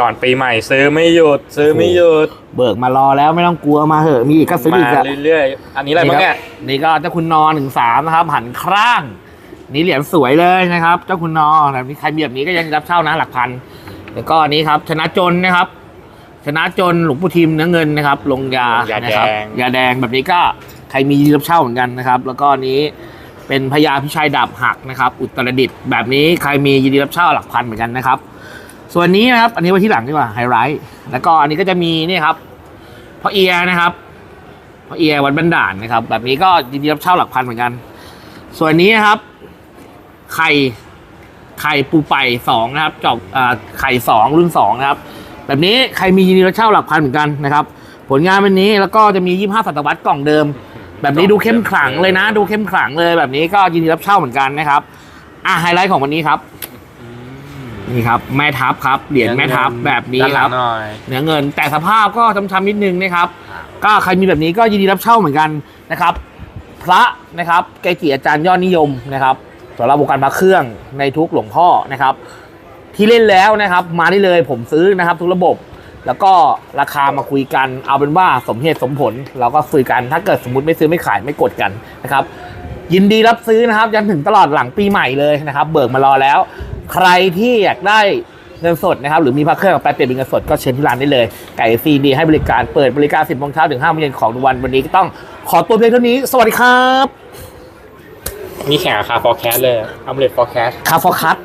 ก่อนปีใหม่ซื้อไม่หยุดซื้อไม่หยุดเบิกมารอแล้วไม่ต้องกลัวมาเหอะมีอีกก็ซื้อมาอีกอะเรื่อยๆอันนี้อะไรบ้างเนี่ยนี่ก็เจ้าคุณนอหนึ่งสามนะครับ หันคร่าง นี่เหรียญสวยเลยนะครับ เจ้าคุณนอแบบนี้ใครมีแบบนี้ก็ยังรับเช่านะหลักพันแล้วก็อันนี้ครับ ชนะจนนะครับ ชนะจนหลวงปู่ทิมเนื้อเงินนะครับ ลงยาลงยานะครับแดงยาแดงแบบนี้ก็ใครมีรับเช่าเหมือนกันนะครับ แล้วก็อันนี้เป็นพญาพิชัยดาบหักนะครับ อุตรดิตถ์แบบนี้ใครมียินดีรับเช่าหลักพันเหมือนกันนะครับ ส่วนนี้นะครับ อันนี้ไว้ที่หลังดีกว่าไฮไลท์แล้วก็อันนี้ก็จะมีนี่ครับพ่อเอียนะครับพ่อเอียวัดบันดาลนะครับ แบบนี้ก็ยินดีรับเช่าหลักพันเหมือนกัน ส่วนนี้นะครับ ไข่ไข่ปูไป่สองนะครับจอบไข่สองรุ่นสองนะครับ แบบนี้ใครมียินดีรับเช่าหลักพันเหมือนกันนะครับ ผลงานวันนี้แล้วก็จะมียี่ห้าศตวรรษกล่องเดิม แบบนี้ดูเข้มขลังเลยนะ ดูเข้มขลังเลยแบบนี้ก็ยินดีรับเช่าเหมือนกันนะครับอะไฮไลท์ของวันนี้ครับ นี่ครับแม่ทัพครับเหรียญแม่ทัพแบบนี้ด้าหคลัรังบหน่อยเนื้อเงินแต่สภาพก็ช้ำๆนิดนึงนะครับ ก็ใครมีแบบนี้ก็ยินดีรับเช่าเหมือนกันนะครับ พระนะครับเกจิอาจารย์ยอดนิยมนะครับสำหรับวงการพระเครื่องในทุกหลวงพ่อนะครับ ที่เล่นแล้วนะครับ มาได้เลยผมซื้อนะครับ ทุกระบบ แล้วก็ราคามาคุยกัน เอาเป็นว่าสมเหตุสมผลเราก็คุยกันถ้าเกิดสมมติไม่ซื้อไม่ขายไม่กดกันนะครับยินดีรับซื้อนะครับยันถึงตลอดหลังปีใหม่เลยนะครับ เบิกมารอแล้ว ใครที่อยากได้เงินสดนะครับหรือมีพระเครื่องกับไปเปลี่ยนเป็นเงินสดก็เชิญที่ร้านได้เลย ไก่ซีดีให้บริการเปิดบริการ 10โมงเช้าถึง5โมงเย็นของทุกวันวันนี้ก็ต้องขอตัวเพียงเท่านี้ สวัสดีครับนี่แข่งกับคาฟอร์แคสเลยอัมเลตฟอร์แคสคาฟอคัต